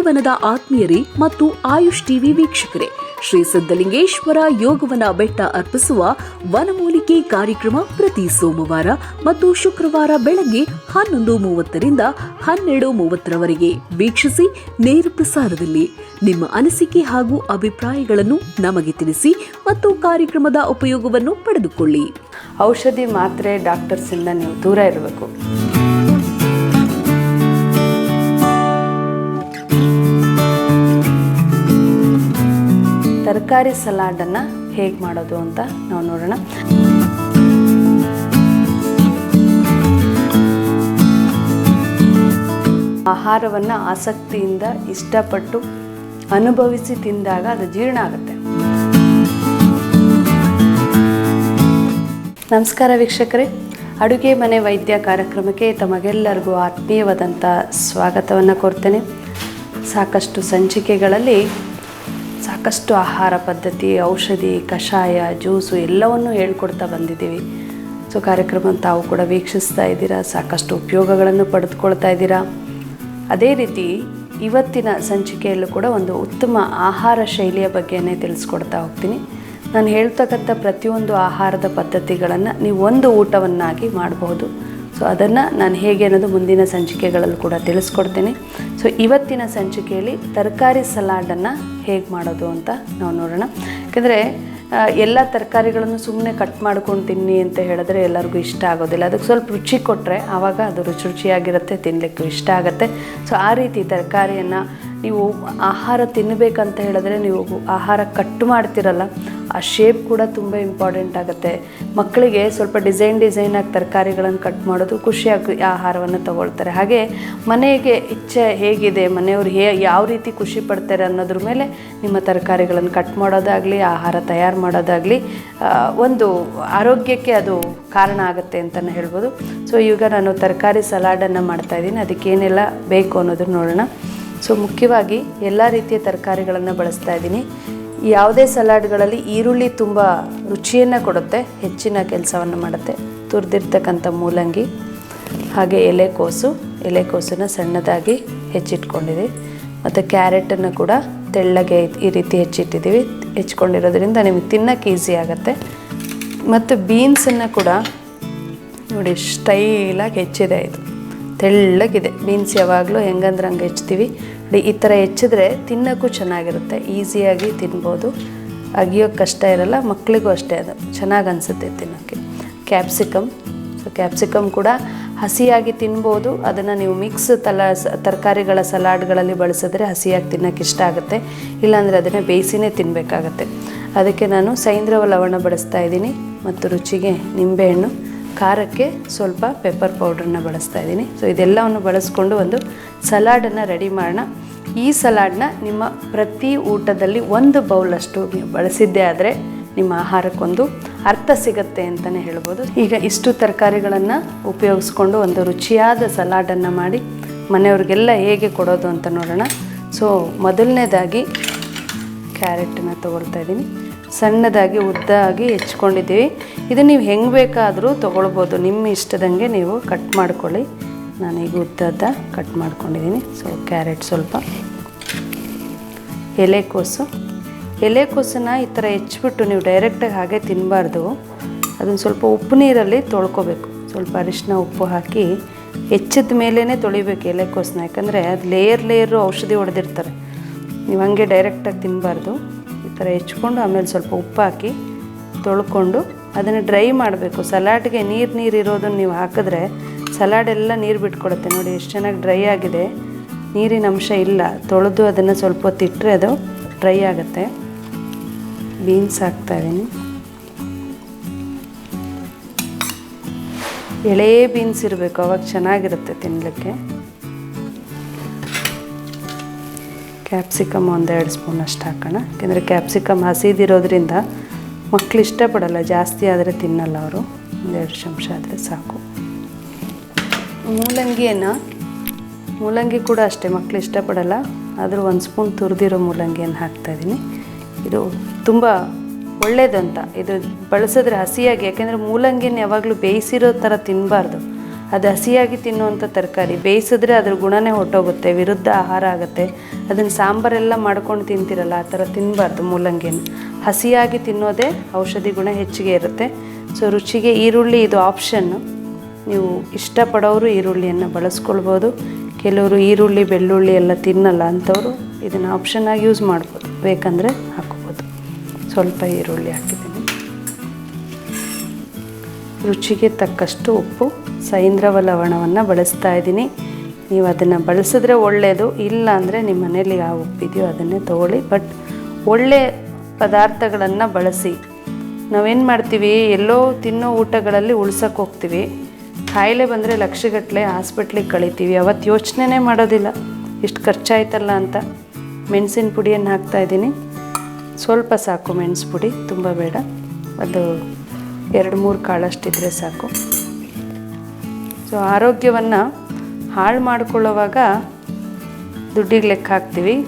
ಯೋಗವನದ ಆತ್ಮೀಯರೇ ಮತ್ತು ಆಯುಷ್ ಟಿವಿ ವೀಕ್ಷಕರೇ, ಶ್ರೀ ಸಿದ್ದಲಿಂಗೇಶ್ವರ ಯೋಗವನ ಬೆಟ್ಟ ಅರ್ಪಿಸುವ ವನಮೂಲಿಕೆ ಕಾರ್ಯಕ್ರಮ ಪ್ರತಿ ಸೋಮವಾರ ಮತ್ತು ಶುಕ್ರವಾರ ಬೆಳಗ್ಗೆ ಹನ್ನೊಂದು ಮೂವತ್ತರಿಂದ ಹನ್ನೆರಡು ಮೂವತ್ತರವರೆಗೆ ವೀಕ್ಷಿಸಿ ನೇರ ಪ್ರಸಾರದಲ್ಲಿ. ನಿಮ್ಮ ಅನಿಸಿಕೆ ಹಾಗೂ ಅಭಿಪ್ರಾಯಗಳನ್ನು ನಮಗೆ ತಿಳಿಸಿ ಮತ್ತು ಕಾರ್ಯಕ್ರಮದ ಉಪಯೋಗವನ್ನು ಪಡೆದುಕೊಳ್ಳಿ. ಔಷಧಿ ಮಾತ್ರೆ ಡಾಕ್ಟರ್ಸಿಂದ ನೀವು ದೂರ ಇರಬೇಕು. ತರಕಾರಿ ಸಲಾಡನ್ನು ಹೇಗೆ ಮಾಡೋದು ಅಂತ ನಾವು ನೋಡೋಣ. ಆಹಾರವನ್ನು ಆಸಕ್ತಿಯಿಂದ ಇಷ್ಟಪಟ್ಟು ಅನುಭವಿಸಿ ತಿಂದಾಗ ಅದು ಜೀರ್ಣ ಆಗುತ್ತೆ. ನಮಸ್ಕಾರ ವೀಕ್ಷಕರೇ. ಅಡುಗೆ ಮನೆ ವೈದ್ಯ ಕಾರ್ಯಕ್ರಮಕ್ಕೆ ತಮಗೆಲ್ಲರಿಗೂ ಆತ್ಮೀಯವಾದಂಥ ಸ್ವಾಗತವನ್ನು ಕೋರ್ತೇನೆ. ಸಾಕಷ್ಟು ಸಂಚಿಕೆಗಳಲ್ಲಿ ಸಾಕಷ್ಟು ಆಹಾರ ಪದ್ಧತಿ, ಔಷಧಿ, ಕಷಾಯ, ಜ್ಯೂಸು ಎಲ್ಲವನ್ನೂ ಹೇಳ್ಕೊಡ್ತಾ ಬಂದಿದ್ದೀವಿ. ಸೊ, ಕಾರ್ಯಕ್ರಮ ತಾವು ಕೂಡ ವೀಕ್ಷಿಸ್ತಾ ಇದ್ದೀರಾ, ಸಾಕಷ್ಟು ಉಪಯೋಗಗಳನ್ನು ಪಡೆದುಕೊಳ್ತಾ ಇದ್ದೀರಾ. ಅದೇ ರೀತಿ ಇವತ್ತಿನ ಸಂಚಿಕೆಯಲ್ಲೂ ಕೂಡ ಒಂದು ಉತ್ತಮ ಆಹಾರ ಶೈಲಿಯ ಬಗ್ಗೆನೇ ತಿಳಿಸ್ಕೊಡ್ತಾ ಹೋಗ್ತೀನಿ. ನಾನು ಹೇಳ್ತಕ್ಕಂಥ ಪ್ರತಿಯೊಂದು ಆಹಾರದ ಪದ್ಧತಿಗಳನ್ನು ನೀವು ಒಂದು ಊಟವನ್ನಾಗಿ ಮಾಡಬಹುದು. ಸೊ, ಅದನ್ನು ನಾನು ಹೇಗೆ ಅನ್ನೋದು ಮುಂದಿನ ಸಂಚಿಕೆಗಳಲ್ಲಿ ಕೂಡ ತಿಳಿಸ್ಕೊಡ್ತೀನಿ. ಸೊ, ಇವತ್ತಿನ ಸಂಚಿಕೆಯಲ್ಲಿ ತರಕಾರಿ ಸಲಾಡನ್ನು ಹೇಗೆ ಮಾಡೋದು ಅಂತ ನಾವು ನೋಡೋಣ. ಯಾಕೆಂದರೆ ಎಲ್ಲ ತರಕಾರಿಗಳನ್ನು ಸುಮ್ಮನೆ ಕಟ್ ಮಾಡ್ಕೊಂಡು ತಿನ್ನಿ ಅಂತ ಹೇಳಿದ್ರೆ ಎಲ್ಲರಿಗೂ ಇಷ್ಟ ಆಗೋದಿಲ್ಲ. ಅದಕ್ಕೆ ಸ್ವಲ್ಪ ರುಚಿ ಕೊಟ್ಟರೆ ಆವಾಗ ಅದು ರುಚಿ ರುಚಿಯಾಗಿರುತ್ತೆ ತಿನ್ನಲಿಕ್ಕೂ ಇಷ್ಟ ಆಗುತ್ತೆ. ಸೊ ಆ ರೀತಿ ತರಕಾರಿಯನ್ನು ನೀವು ಆಹಾರ ತಿನ್ನಬೇಕಂತ ಹೇಳಿದ್ರೆ ನೀವು ಆಹಾರ ಕಟ್ ಮಾಡ್ತಿರಲ್ಲ, ಆ ಶೇಪ್ ಕೂಡ ತುಂಬ ಇಂಪಾರ್ಟೆಂಟ್ ಆಗುತ್ತೆ. ಮಕ್ಕಳಿಗೆ ಸ್ವಲ್ಪ ಡಿಸೈನ್ ಡಿಸೈನಾಗಿ ತರಕಾರಿಗಳನ್ನು ಕಟ್ ಮಾಡೋದು ಖುಷಿಯಾಗಿ ಆಹಾರವನ್ನು ತಗೊಳ್ತಾರೆ. ಹಾಗೆ ಮನೆಗೆ ಇಚ್ಛೆ ಹೇಗಿದೆ, ಮನೆಯವರು ಹೇ ಯಾವ ರೀತಿ ಖುಷಿ ಪಡ್ತಾರೆ ಅನ್ನೋದ್ರ ಮೇಲೆ ನಿಮ್ಮ ತರಕಾರಿಗಳನ್ನು ಕಟ್ ಮಾಡೋದಾಗಲಿ, ಆಹಾರ ತಯಾರು ಮಾಡೋದಾಗಲಿ ಒಂದು ಆರೋಗ್ಯಕ್ಕೆ ಅದು ಕಾರಣ ಆಗುತ್ತೆ ಅಂತಲೇ ಹೇಳ್ಬೋದು. ಸೊ ಈಗ ನಾನು ತರಕಾರಿ ಸಲಾಡನ್ನು ಮಾಡ್ತಾಯಿದ್ದೀನಿ ಅದಕ್ಕೇನೆಲ್ಲ ಬೇಕು ಅನ್ನೋದನ್ನು ನೋಡೋಣ. ಸೊ ಮುಖ್ಯವಾಗಿ ಎಲ್ಲ ರೀತಿಯ ತರಕಾರಿಗಳನ್ನು ಬಳಸ್ತಾ ಇದ್ದೀನಿ. ಯಾವುದೇ ಸಲಾಡ್ಗಳಲ್ಲಿ ಈರುಳ್ಳಿ ತುಂಬ ರುಚಿಯನ್ನು ಕೊಡುತ್ತೆ, ಹೆಚ್ಚಿನ ಕೆಲಸವನ್ನು ಮಾಡುತ್ತೆ. ತುರಿದಿರ್ತಕ್ಕಂಥ ಮೂಲಂಗಿ, ಹಾಗೆ ಎಲೆಕೋಸು ಎಲೆಕೋಸನ್ನು ಸಣ್ಣದಾಗಿ ಹೆಚ್ಚಿಟ್ಕೊಂಡಿದ್ದೀವಿ ಮತ್ತು ಕ್ಯಾರೆಟನ್ನು ಕೂಡ ತೆಳ್ಳಗೆ ಈ ರೀತಿ ಹೆಚ್ಚಿಟ್ಟಿದ್ದೀವಿ. ಹೆಚ್ಚಿಕೊಂಡಿರೋದ್ರಿಂದ ನಿಮಗೆ ತಿನ್ನೋಕ್ಕೆ ಈಸಿ ಆಗುತ್ತೆ. ಮತ್ತು ಬೀನ್ಸನ್ನು ಕೂಡ ನೋಡಿ, ಸ್ಟೈಲಾಗಿ ಹೆಚ್ಚಿದೆ ಇದು. ತೆಳ್ಳಗಿದೆ. ಬೀನ್ಸ್ ಯಾವಾಗಲೂ ಹೆಂಗಂದ್ರೆ ಹಂಗೆ ನೋಡಿ, ಈ ಥರ ಹೆಚ್ಚಿದ್ರೆ ತಿನ್ನೋಕ್ಕೂ ಚೆನ್ನಾಗಿರುತ್ತೆ. ಈಸಿಯಾಗಿ ತಿನ್ಬೋದು. ಅಗಿಯೋಕ್ಕೆ ಕಷ್ಟ ಇರಲ್ಲ ಮಕ್ಕಳಿಗೂ ಅಷ್ಟೇ ಅದು. ಚೆನ್ನಾಗಿ ಅನಿಸುತ್ತೆ ತಿನ್ನೋಕ್ಕೆ. ಕ್ಯಾಪ್ಸಿಕಮ್ ಸೊ ಕ್ಯಾಪ್ಸಿಕಮ್ ಕೂಡ ಹಸಿಯಾಗಿ ತಿನ್ಬೋದು. ಅದನ್ನು ನೀವು ಮಿಕ್ಸ್ ತಲ, ತರಕಾರಿಗಳ ಸಲಾಡ್ಗಳಲ್ಲಿ ಬಳಸಿದ್ರೆ ಹಸಿಯಾಗಿ ತಿನ್ನೋಕ್ಕೆ ಇಷ್ಟ ಆಗುತ್ತೆ. ಇಲ್ಲಾಂದರೆ ಅದನ್ನೇ ಬೇಯಿಸಿನೇ ತಿನ್ನಬೇಕಾಗತ್ತೆ ಅದಕ್ಕೆ ನಾನು ಸೈಂದ್ರವ ಲವಣ ಬಳಸ್ತಾ ಇದ್ದೀನಿ. ಮತ್ತು ರುಚಿಗೆ ನಿಂಬೆಹಣ್ಣು. ಖಾರಕ್ಕೆ ಸ್ವಲ್ಪ ಪೆಪ್ಪರ್ ಪೌಡ್ರನ್ನ ಬಳಸ್ತಾ ಇದ್ದೀನಿ. ಸೊ ಇದೆಲ್ಲವನ್ನು ಬಳಸ್ಕೊಂಡು ಒಂದು ಸಲಾಡನ್ನು ರೆಡಿ ಮಾಡೋಣ. ಈ ಸಲಾಡ್ನ ನಿಮ್ಮ ಪ್ರತಿ ಊಟದಲ್ಲಿ ಒಂದು ಬೌಲಷ್ಟು ನೀವು ಬಳಸಿದ್ದೇ ಆದರೆ ನಿಮ್ಮ ಆಹಾರಕ್ಕೊಂದು ಅರ್ಥ ಸಿಗತ್ತೆ ಅಂತಲೇ ಹೇಳ್ಬೋದು. ಈಗ ಇಷ್ಟು ತರಕಾರಿಗಳನ್ನು ಉಪಯೋಗಿಸ್ಕೊಂಡು ಒಂದು ರುಚಿಯಾದ ಸಲಾಡನ್ನು ಮಾಡಿ ಮನೆಯವ್ರಿಗೆಲ್ಲ ಹೇಗೆ ಕೊಡೋದು ಅಂತ ನೋಡೋಣ. ಸೊ ಮೊದಲನೇದಾಗಿ ಕ್ಯಾರೆಟನ್ನು ತೊಗೊಳ್ತಾ ಇದ್ದೀನಿ. ಸಣ್ಣದಾಗಿ ಉದ್ದಾಗಿ ಹೆಚ್ಕೊಂಡಿದ್ದೀವಿ. ಇದು ನೀವು ಹೆಂಗೆ ಬೇಕಾದರೂ ತೊಗೊಳ್ಬೋದು. ನಿಮ್ಮ ಇಷ್ಟದಂಗೆ ನೀವು ಕಟ್ ಮಾಡ್ಕೊಳ್ಳಿ. ನಾನೀಗ ಉದ್ದದ ಕಟ್ ಮಾಡ್ಕೊಂಡಿದ್ದೀನಿ ಸೊ ಕ್ಯಾರೆಟ್ ಸ್ವಲ್ಪ. ಎಲೆಕೋಸು ಎಲೆಕೋಸನ್ನ ಈ ಥರ ಹೆಚ್ಚಿಬಿಟ್ಟು ನೀವು ಡೈರೆಕ್ಟಾಗಿ ಹಾಗೆ ತಿನ್ನಬಾರ್ದು ಅದನ್ನು ಸ್ವಲ್ಪ ಉಪ್ಪು ನೀರಲ್ಲಿ ತೊಳ್ಕೊಬೇಕು. ಸ್ವಲ್ಪ ಅರಿಶಿನ ಉಪ್ಪು ಹಾಕಿ ಹೆಚ್ಚಿದ ಮೇಲೇ ತೊಳಿಬೇಕು ಎಲೆಕೋಸನ್ನ ಯಾಕಂದರೆ ಅದು ಲೇಯರ್ ಲೇಯರು ಔಷಧಿ ಹೊಡೆದಿರ್ತಾರೆ. ನೀವು ಹಾಗೆ ಡೈರೆಕ್ಟಾಗಿ ತಿನ್ನಬಾರ್ದು ಈ ಥರ ಹೆಚ್ಕೊಂಡು ಆಮೇಲೆ ಸ್ವಲ್ಪ ಉಪ್ಪು ಹಾಕಿ ತೊಳ್ಕೊಂಡು ಅದನ್ನು ಡ್ರೈ ಮಾಡಬೇಕು. ಸಲಾಡ್ಗೆ ನೀರು ನೀರು ಇರೋದನ್ನು ನೀವು ಹಾಕಿದ್ರೆ ಸಲಾಡ್ ಎಲ್ಲ ನೀರು ಬಿಟ್ಕೊಡುತ್ತೆ. ನೋಡಿ ಎಷ್ಟು ಚೆನ್ನಾಗಿ ಡ್ರೈ ಆಗಿದೆ. ನೀರಿನ ಅಂಶ ಇಲ್ಲ. ತೊಳೆದು ಅದನ್ನು ಸ್ವಲ್ಪ ಹೊತ್ತು ಇಟ್ಟರೆ ಅದು ಡ್ರೈ ಆಗುತ್ತೆ. ಬೀನ್ಸ್ ಹಾಕ್ತಾಯಿದ್ದೀನಿ ಎಳೆ ಬೀನ್ಸ್ ಇರಬೇಕು. ಅವಾಗ ಚೆನ್ನಾಗಿರುತ್ತೆ ತಿನ್ನಲಿಕ್ಕೆ ಕ್ಯಾಪ್ಸಿಕಮ್ ಒಂದೆರಡು ಸ್ಪೂನ್ ಅಷ್ಟು ಹಾಕೋಣ. ಯಾಕೆಂದರೆ ಕ್ಯಾಪ್ಸಿಕಮ್ ಹಸಿದಿರೋದ್ರಿಂದ ಮಕ್ಕಳು ಇಷ್ಟಪಡಲ್ಲ, ಜಾಸ್ತಿ ಆದರೆ ತಿನ್ನಲ್ಲ ಅವರು. ಒಂದೆರಡು ಚಮಚ ಆದರೆ ಸಾಕು. ಮೂಲಂಗಿಯನ್ನು, ಮೂಲಂಗಿ ಕೂಡ ಅಷ್ಟೇ ಮಕ್ಕಳು ಇಷ್ಟಪಡಲ್ಲ. ಆದರೂ ಒಂದು ಸ್ಪೂನ್ ತುರಿದಿರೋ ಮೂಲಂಗಿಯನ್ನು ಹಾಕ್ತಾಯಿದ್ದೀನಿ ಇದು ತುಂಬ ಒಳ್ಳೆಯದಂತ ಇದು ಬಳಸಿದ್ರೆ ಹಸಿಯಾಗಿ, ಯಾಕೆಂದರೆ ಮೂಲಂಗಿಯನ್ನು ಯಾವಾಗಲೂ ಬೇಯಿಸಿರೋ ಥರ ತಿನ್ನಬಾರ್ದು ಅದು ಹಸಿಯಾಗಿ ತಿನ್ನುವಂಥ ತರಕಾರಿ. ಬೇಯಿಸಿದ್ರೆ ಅದ್ರ ಗುಣನೇ ಹೊಟ್ಟೋಗುತ್ತೆ ವಿರುದ್ಧ ಆಹಾರ ಆಗುತ್ತೆ. ಅದನ್ನು ಸಾಂಬಾರೆಲ್ಲ ಮಾಡ್ಕೊಂಡು ತಿಂತಿರಲ್ಲ, ಆ ಥರ ತಿನ್ನಬಾರ್ದು ಮೂಲಂಗಿನ ಹಸಿಯಾಗಿ ತಿನ್ನೋದೇ ಔಷಧಿ ಗುಣ ಹೆಚ್ಚಿಗೆ ಇರುತ್ತೆ. ಸೊ ರುಚಿಗೆ ಈರುಳ್ಳಿ ಇದು ಆಪ್ಷನ್ನು ನೀವು ಇಷ್ಟಪಡೋರು ಈರುಳ್ಳಿಯನ್ನು ಬಳಸ್ಕೊಳ್ಬೋದು. ಕೆಲವರು ಈರುಳ್ಳಿ, ಬೆಳ್ಳುಳ್ಳಿ ಎಲ್ಲ ತಿನ್ನಲ್ಲ ಅಂಥವ್ರು ಇದನ್ನು ಆಪ್ಷನ್ನಾಗಿ ಯೂಸ್ ಮಾಡ್ಬೋದು. ಬೇಕಂದರೆ ಹಾಕ್ಬೋದು. ಸ್ವಲ್ಪ ಈರುಳ್ಳಿ ಹಾಕಿದ್ದೀನಿ. ರುಚಿಗೆ ತಕ್ಕಷ್ಟು ಉಪ್ಪು. ಸೈಂದ್ರವ ಲವಣವನ್ನು ಬಳಸ್ತಾ ಇದ್ದೀನಿ. ನೀವು ಅದನ್ನು ಬಳಸಿದ್ರೆ ಒಳ್ಳೆಯದು ಇಲ್ಲ ಅಂದರೆ ನಿಮ್ಮ ಮನೇಲಿ ಯಾವ ಉಪ್ಪಿದೆಯೋ ಅದನ್ನೇ ತೊಗೊಳ್ಳಿ. ಬಟ್ ಒಳ್ಳೆ ಪದಾರ್ಥಗಳನ್ನು ಬಳಸಿ. ನಾವೇನು ಮಾಡ್ತೀವಿ, ಎಲ್ಲೋ ತಿನ್ನೋ ಊಟಗಳಲ್ಲಿ ಉಳ್ಸಕ್ಕೆ ಹೋಗ್ತೀವಿ. ಕಾಯಿಲೆ ಬಂದರೆ ಲಕ್ಷಗಟ್ಟಲೆ ಹಾಸ್ಪಿಟ್ಲಿಗೆ ಕಳಿತೀವಿ. ಅವತ್ತು ಯೋಚನೆನೇ ಮಾಡೋದಿಲ್ಲ. ಇಷ್ಟು ಖರ್ಚಾಯ್ತಲ್ಲ ಅಂತ. ಮೆಣಸಿನ ಪುಡಿಯನ್ನು ಹಾಕ್ತಾಯಿದ್ದೀನಿ ಸ್ವಲ್ಪ ಸಾಕು ಮೆಣಸು ಪುಡಿ, ತುಂಬ ಬೇಡ. ಅದು ಎರಡು ಮೂರು ಕಾಳಷ್ಟಿದ್ರೆ ಸಾಕು. ಸೊ ಆರೋಗ್ಯವನ್ನು ಹಾಳು ಮಾಡ್ಕೊಳ್ಳೋವಾಗ ದುಡ್ಡಿಗೆ ಲೆಕ್ಕ ಹಾಕ್ತೀವಿ.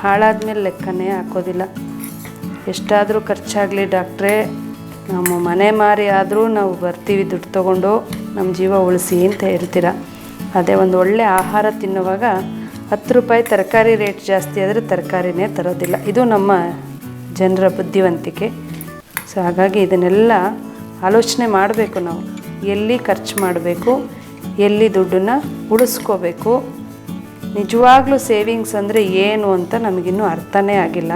ಹಾಳಾದ್ಮೇಲೆ ಲೆಕ್ಕನೇ ಹಾಕೋದಿಲ್ಲ. ಎಷ್ಟಾದರೂ ಖರ್ಚಾಗಲಿ ಡಾಕ್ಟ್ರೇ, ನಮ್ಮ ಮನೆ ಮಾರಿ ಆದರೂ ನಾವು ಬರ್ತೀವಿ ದುಡ್ಡು ತೊಗೊಂಡು ನಮ್ಮ ಜೀವ ಉಳಿಸಿ ಅಂತ ಹೇಳ್ತೀರ? ಅದೇ ಒಂದು ಒಳ್ಳೆ ಆಹಾರ ತಿನ್ನುವಾಗ ಹತ್ತು ರೂಪಾಯಿ ತರಕಾರಿ ರೇಟ್ ಜಾಸ್ತಿ ಆದರೆ ತರಕಾರಿನೇ ತರೋದಿಲ್ಲ. ಇದು ನಮ್ಮ ಜನರ ಬುದ್ಧಿವಂತಿಕೆ. ಸೊ ಹಾಗಾಗಿ ಇದನ್ನೆಲ್ಲ ಆಲೋಚನೆ ಮಾಡಬೇಕು ನಾವು. ಎಲ್ಲಿ ಖರ್ಚು ಮಾಡಬೇಕು ಎಲ್ಲಿ ದುಡ್ಡನ್ನು ಉಳಿಸ್ಕೋಬೇಕು? ನಿಜವಾಗ್ಲೂ ಸೇವಿಂಗ್ಸ್ ಅಂದರೆ ಏನು ಅಂತ ನಮಗಿನ್ನೂ ಅರ್ಥನೇ ಆಗಿಲ್ಲ.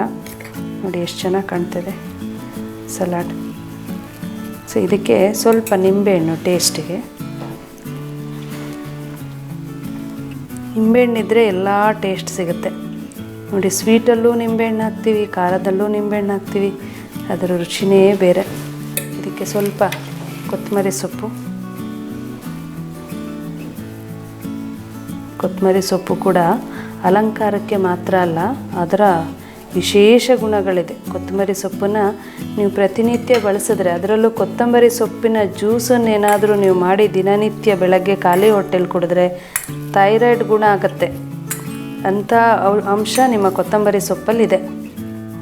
ನೋಡಿ ಎಷ್ಟು ಚೆನ್ನಾಗಿ ಕಾಣ್ತಿದೆ ಸಲಾಡ್. ಸೊ ಇದಕ್ಕೆ ಸ್ವಲ್ಪ ನಿಂಬೆಹಣ್ಣು ಟೇಸ್ಟಿಗೆ. ನಿಂಬೆಹಣ್ಣಿದ್ರೆ ಎಲ್ಲ ಟೇಸ್ಟ್ ಸಿಗುತ್ತೆ. ನೋಡಿ, ಸ್ವೀಟಲ್ಲೂ ನಿಂಬೆಹಣ್ಣು ಹಾಕ್ತೀವಿ, ಖಾರದಲ್ಲೂ ನಿಂಬೆಹಣ್ಣು ಹಾಕ್ತೀವಿ. ಅದರ ರುಚಿನೇ ಬೇರೆ. ಇದಕ್ಕೆ ಸ್ವಲ್ಪ ಕೊತ್ತಂಬರಿ ಸೊಪ್ಪು. ಕೊತ್ತಂಬರಿ ಸೊಪ್ಪು ಕೂಡ ಅಲಂಕಾರಕ್ಕೆ ಮಾತ್ರ ಅಲ್ಲ, ಅದರ ವಿಶೇಷ ಗುಣಗಳಿದೆ. ಕೊತ್ತಂಬರಿ ಸೊಪ್ಪನ್ನು ನೀವು ಪ್ರತಿನಿತ್ಯ ಬಳಸಿದ್ರೆ ಅದರಲ್ಲೂ ಕೊತ್ತಂಬರಿ ಸೊಪ್ಪಿನ ಜ್ಯೂಸನ್ನು ಏನಾದರೂ ನೀವು ಮಾಡಿ ದಿನನಿತ್ಯ ಬೆಳಗ್ಗೆ ಖಾಲಿ ಹೊಟ್ಟೆಲಿ ಕುಡಿದ್ರೆ ಥೈರಾಯ್ಡ್ ಗುಣ ಆಗುತ್ತೆ. ಅಂಥ ಅಂಶ ನಿಮ್ಮ ಕೊತ್ತಂಬರಿ ಸೊಪ್ಪಲ್ಲಿದೆ.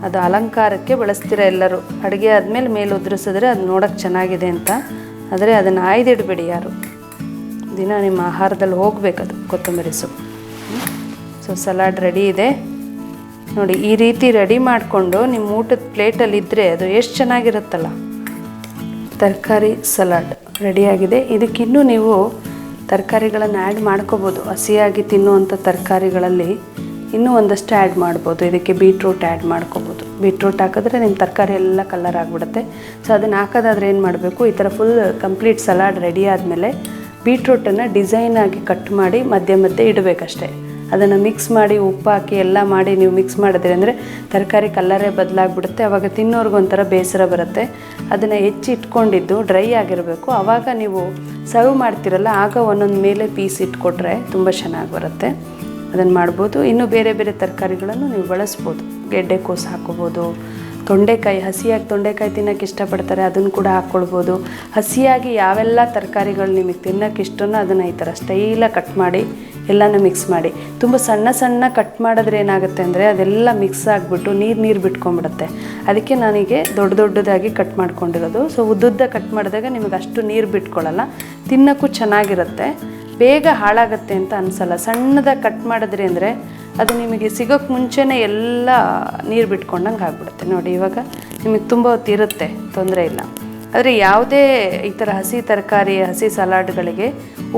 ಅದು ಅಲಂಕಾರಕ್ಕೆ ಬಳಸ್ತೀರ ಎಲ್ಲರೂ? ಅಡುಗೆ ಆದಮೇಲೆ ಮೇಲೆ ಉದುರಿಸಿದ್ರೆ ಅದು ನೋಡೋಕ್ಕೆ ಚೆನ್ನಾಗಿದೆ ಅಂತ. ಆದರೆ ಅದನ್ನು ಆಯ್ದಿಡಬೇಡಿ ಯಾರು. ದಿನ ನಿಮ್ಮ ಆಹಾರದಲ್ಲಿ ಹೋಗಬೇಕದು, ಕೊತ್ತಂಬರಿ ಸೊಪ್ಪು. ಸೊ ಸಲಾಡ್ ರೆಡಿ ಇದೆ. ನೋಡಿ, ಈ ರೀತಿ ರೆಡಿ ಮಾಡಿಕೊಂಡು ನಿಮ್ಮ ಊಟದ ಪ್ಲೇಟಲ್ಲಿ ಇದ್ದರೆ ಅದು ಎಷ್ಟು ಚೆನ್ನಾಗಿರುತ್ತಲ್ಲ? ತರಕಾರಿ ಸಲಾಡ್ ರೆಡಿಯಾಗಿದೆ ಇದಕ್ಕಿನ್ನೂ ನೀವು ತರಕಾರಿಗಳನ್ನು ಆ್ಯಡ್ ಮಾಡ್ಕೋಬೋದು. ಹಸಿಯಾಗಿ ತಿನ್ನುವಂಥ ತರಕಾರಿಗಳಲ್ಲಿ ಇನ್ನೂ ಒಂದಷ್ಟು ಆ್ಯಡ್ ಮಾಡ್ಬೋದು. ಇದಕ್ಕೆ ಬೀಟ್ರೂಟ್ ಆ್ಯಡ್ ಮಾಡ್ಕೋಬೋದು. ಬೀಟ್ರೂಟ್ ಹಾಕಿದ್ರೆ ನಿಮ್ಮ ತರಕಾರಿ ಎಲ್ಲ ಕಲರ್ ಆಗಿಬಿಡುತ್ತೆ. ಸೊ ಅದನ್ನು ಹಾಕೋದಾದ್ರೆ ಏನು ಮಾಡಬೇಕು? ಈ ಥರ ಫುಲ್ ಕಂಪ್ಲೀಟ್ ಸಲಾಡ್ ರೆಡಿ ಆದಮೇಲೆ ಬೀಟ್ರೂಟನ್ನು ಡಿಸೈನ್ ಆಗಿ ಕಟ್ ಮಾಡಿ ಮಧ್ಯೆ ಮಧ್ಯೆ ಇಡಬೇಕಷ್ಟೇ. ಅದನ್ನು ಮಿಕ್ಸ್ ಮಾಡಿ ಉಪ್ಪು ಹಾಕಿ ಎಲ್ಲ ಮಾಡಿ ನೀವು ಮಿಕ್ಸ್ ಮಾಡಿದ್ರಿ ಅಂದರೆ ತರಕಾರಿ ಕಲ್ಲರೇ ಬದಲಾಗ್ಬಿಡುತ್ತೆ. ಆವಾಗ ತಿನ್ನೋರ್ಗೊಂಥರ ಬೇಸರ ಬರುತ್ತೆ. ಅದನ್ನು ಹೆಚ್ಚಿ ಇಟ್ಕೊಂಡಿದ್ದು ಡ್ರೈ ಆಗಿರಬೇಕು. ಆವಾಗ ನೀವು ಸರ್ವ್ ಮಾಡ್ತಿರಲ್ಲ, ಆಗ ಒಂದೊಂದು ಮೇಲೆ ಪೀಸ್ ಇಟ್ಕೊಟ್ರೆ ತುಂಬ ಚೆನ್ನಾಗಿ ಬರುತ್ತೆ. ಅದನ್ನು ಮಾಡ್ಬೋದು. ಇನ್ನು ಬೇರೆ ಬೇರೆ ತರಕಾರಿಗಳನ್ನು ನೀವು ಬಳಸ್ಬೋದು. ಗೆಡ್ಡೆಕೋಸು ಹಾಕೋಬೋದು ತೊಂಡೆಕಾಯಿ, ಹಸಿಯಾಗಿ ತೊಂಡೆಕಾಯಿ ತಿನ್ನೋಕ್ಕೆ ಇಷ್ಟಪಡ್ತಾರೆ, ಅದನ್ನು ಕೂಡ ಹಾಕ್ಕೊಳ್ಬೋದು. ಹಸಿಯಾಗಿ ಯಾವೆಲ್ಲ ತರಕಾರಿಗಳು ನಿಮಗೆ ತಿನ್ನೋಕ್ಕೆ ಇಷ್ಟನೋ ಅದನ್ನು ಈ ಥರ ಸ್ಟೈಲಾಗಿ ಕಟ್ ಮಾಡಿ, ಎಲ್ಲನೂ ಮಿಕ್ಸ್ ಮಾಡಿ. ತುಂಬ ಸಣ್ಣ ಸಣ್ಣ ಕಟ್ ಮಾಡಿದ್ರೆ ಏನಾಗುತ್ತೆ ಅಂದರೆ ಅದೆಲ್ಲ ಮಿಕ್ಸ್ ಆಗಿಬಿಟ್ಟು ನೀರು ನೀರು ಬಿಟ್ಕೊಂಡ್ಬಿಡುತ್ತೆ. ಅದಕ್ಕೆ ನನಗೆ ದೊಡ್ಡ ದೊಡ್ಡದಾಗಿ ಕಟ್ ಮಾಡ್ಕೊಂಡಿರೋದು. ಸೊ ಉದ್ದುದ್ದ ಕಟ್ ಮಾಡಿದಾಗ ನಿಮಗೆ ಅಷ್ಟು ನೀರು ಬಿಟ್ಕೊಳ್ಳಲ್ಲ ತಿನ್ನೋಕ್ಕೂ ಚೆನ್ನಾಗಿರುತ್ತೆ. ಬೇಗ ಹಾಳಾಗುತ್ತೆ ಅಂತ ಅನಿಸಲ್ಲ. ಸಣ್ಣದಾಗಿ ಕಟ್ ಮಾಡಿದ್ರೆ ಅಂದರೆ ಅದು ನಿಮಗೆ ಸಿಗೋಕ್ಕೆ ಮುಂಚೆನೇ ಎಲ್ಲ ನೀರು ಬಿಟ್ಕೊಂಡಂಗೆ ಆಗ್ಬಿಡುತ್ತೆ. ನೋಡಿ, ಇವಾಗ ನಿಮಗೆ ತುಂಬ ಹೊತ್ತಿರುತ್ತೆ ತೊಂದರೆ ಇಲ್ಲ. ಆದರೆ ಯಾವುದೇ ಈ ಥರ ಹಸಿ ತರಕಾರಿ, ಹಸಿ ಸಲಾಡ್ಗಳಿಗೆ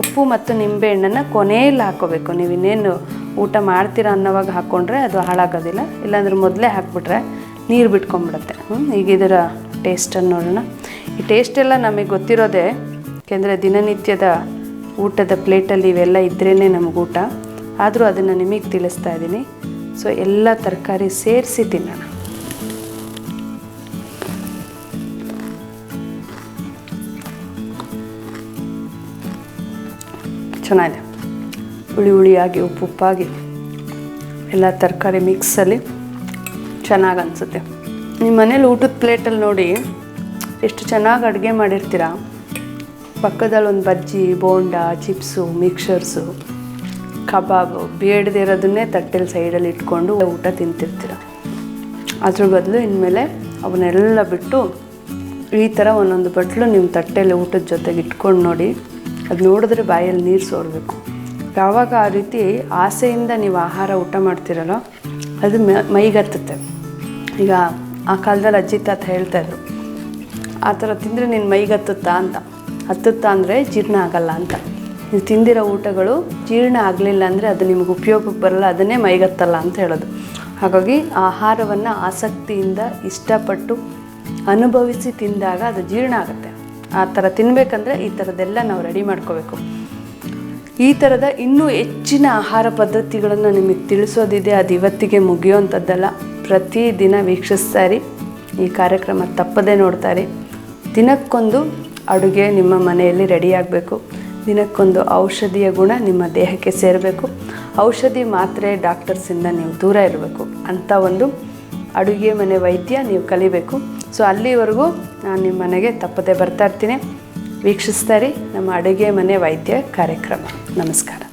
ಉಪ್ಪು ಮತ್ತು ನಿಂಬೆಹಣ್ಣನ್ನು ಕೊನೆಯಲ್ಲಿ ಹಾಕೋಬೇಕು. ನೀವು ಇನ್ನೇನು ಊಟ ಮಾಡ್ತೀರಾ ಅನ್ನೋವಾಗ ಹಾಕ್ಕೊಂಡ್ರೆ ಅದು ಹಾಳಾಗೋದಿಲ್ಲ. ಇಲ್ಲಾಂದ್ರೆ ಮೊದಲೇ ಹಾಕ್ಬಿಟ್ರೆ ನೀರು ಬಿಟ್ಕೊಂಡ್ಬಿಡುತ್ತೆ. ಈಗ ಇದರ ಟೇಸ್ಟನ್ನು ನೋಡೋಣ. ಈ ಟೇಸ್ಟೆಲ್ಲ ನಮಗೆ ಗೊತ್ತಿರೋದೇ, ಯಾಕೆಂದರೆ ದಿನನಿತ್ಯದ ಊಟದ ಪ್ಲೇಟಲ್ಲಿ ಇವೆಲ್ಲ ಇದ್ರೇ ನಮಗೆ ಊಟ. ಆದರೂ ಅದನ್ನು ನಿಮಗೆ ತಿಳಿಸ್ತಾ ಇದ್ದೀನಿ ಸೊ ಎಲ್ಲ ತರಕಾರಿ ಸೇರಿಸಿ ತಿನ್ನೋಣ. ಚೆನ್ನಾಗಿದೆ. ಹುಳಿ ಹುಳಿಯಾಗಿ ಉಪ್ಪು ಉಪ್ಪಾಗಿ ಎಲ್ಲ ತರಕಾರಿ ಮಿಕ್ಸಲ್ಲಿ ಚೆನ್ನಾಗಿ ಅನಿಸುತ್ತೆ. ನಿಮ್ಮ ಮನೇಲಿ ಊಟದ ಪ್ಲೇಟಲ್ಲಿ ನೋಡಿ, ಎಷ್ಟು ಚೆನ್ನಾಗಿ ಅಡುಗೆ ಮಾಡಿರ್ತೀರ? ಪಕ್ಕದಲ್ಲಿ ಒಂದು ಬಜ್ಜಿ, ಬೋಂಡ, ಚಿಪ್ಸು ಮಿಕ್ಸರ್ಸು ಕಬಾಬು ಬೇಡದಿರೋದನ್ನೇ ತಟ್ಟೆಲಿ ಸೈಡಲ್ಲಿ ಇಟ್ಕೊಂಡು ಊಟ ತಿಂತಿರ್ತೀರ. ಅದ್ರ ಬದಲು ಇನ್ಮೇಲೆ ಅವನ್ನೆಲ್ಲ ಬಿಟ್ಟು ಈ ಥರ ಒಂದೊಂದು ಬಟ್ಲು ನಿಮ್ಮ ತಟ್ಟೆಯಲ್ಲಿ ಊಟದ ಜೊತೆಗೆ ಇಟ್ಕೊಂಡು ನೋಡಿ, ಅದು ನೋಡಿದ್ರೆ ಬಾಯಲ್ಲಿ ನೀರು ಸೋರಬೇಕು. ಯಾವಾಗ ಆ ರೀತಿ ಆಸೆಯಿಂದ ನೀವು ಆಹಾರ ಊಟ ಮಾಡ್ತಿರಲ್ಲ, ಅದು ಮೈಗತ್ತುತ್ತೆ. ಈಗ ಆ ಕಾಲದಲ್ಲಿ ಅಜ್ಜಿ ತಾತ ಹೇಳ್ತಾಯಿದ್ರು ಆ ಥರ ತಿಂದರೆ ನಿನ್ನ ಮೈಗತ್ತುತ್ತಾ ಅಂತ. ಹತ್ತುತ್ತಾ ಅಂದರೆ ಜೀರ್ಣ ಆಗಲ್ಲ ಅಂತ. ನೀವು ತಿಂದಿರೋ ಊಟಗಳು ಜೀರ್ಣ ಆಗಲಿಲ್ಲ ಅಂದರೆ ಅದು ನಿಮಗೆ ಉಪಯೋಗಕ್ಕೆ ಬರಲ್ಲ, ಅದನ್ನೇ ಮೈಗತ್ತಲ್ಲ ಅಂತ ಹೇಳೋದು. ಹಾಗಾಗಿ ಆಹಾರವನ್ನು ಆಸಕ್ತಿಯಿಂದ ಇಷ್ಟಪಟ್ಟು ಅನುಭವಿಸಿ ತಿಂದಾಗ ಅದು ಜೀರ್ಣ ಆಗುತ್ತೆ. ಆ ಥರ ತಿನ್ನಬೇಕಂದ್ರೆ ಈ ಥರದ್ದೆಲ್ಲ ನಾವು ರೆಡಿ ಮಾಡ್ಕೋಬೇಕು. ಈ ಥರದ ಇನ್ನೂ ಹೆಚ್ಚಿನ ಆಹಾರ ಪದ್ಧತಿಗಳನ್ನು ನಿಮಗೆ ತಿಳಿಸೋದಿದೆ, ಅದು ಇವತ್ತಿಗೆ ಮುಗಿಯುವಂಥದ್ದಲ್ಲ. ಪ್ರತಿದಿನ ವೀಕ್ಷಿಸ್ತಾ ಇರಿ, ಈ ಕಾರ್ಯಕ್ರಮ ತಪ್ಪದೇ ನೋಡ್ತಾರೆ ದಿನಕ್ಕೊಂದು ಅಡುಗೆ ನಿಮ್ಮ ಮನೆಯಲ್ಲಿ ರೆಡಿ ಆಗಬೇಕು. ದಿನಕ್ಕೊಂದು ಔಷಧಿಯ ಗುಣ ನಿಮ್ಮ ದೇಹಕ್ಕೆ ಸೇರಬೇಕು. ಔಷಧಿ ಮಾತ್ರೆ ಡಾಕ್ಟರ್ಸಿಂದ ನೀವು ದೂರ ಇರಬೇಕು. ಅಂಥ ಒಂದು ಅಡುಗೆ ಮನೆ ವೈದ್ಯ ನೀವು ಕಲಿಬೇಕು. ಸೊ, ಅಲ್ಲಿವರೆಗೂ ನಾನು ನಿಮ್ಮ ಮನೆಗೆ ತಪ್ಪದೆ ಬರ್ತಾ ಇರ್ತೀನಿ. ವೀಕ್ಷಿಸ್ತಾ ಇರಿ, ನಮ್ಮ ಅಡುಗೆ ಮನೆ ವೈದ್ಯ ಕಾರ್ಯಕ್ರಮ. ನಮಸ್ಕಾರ.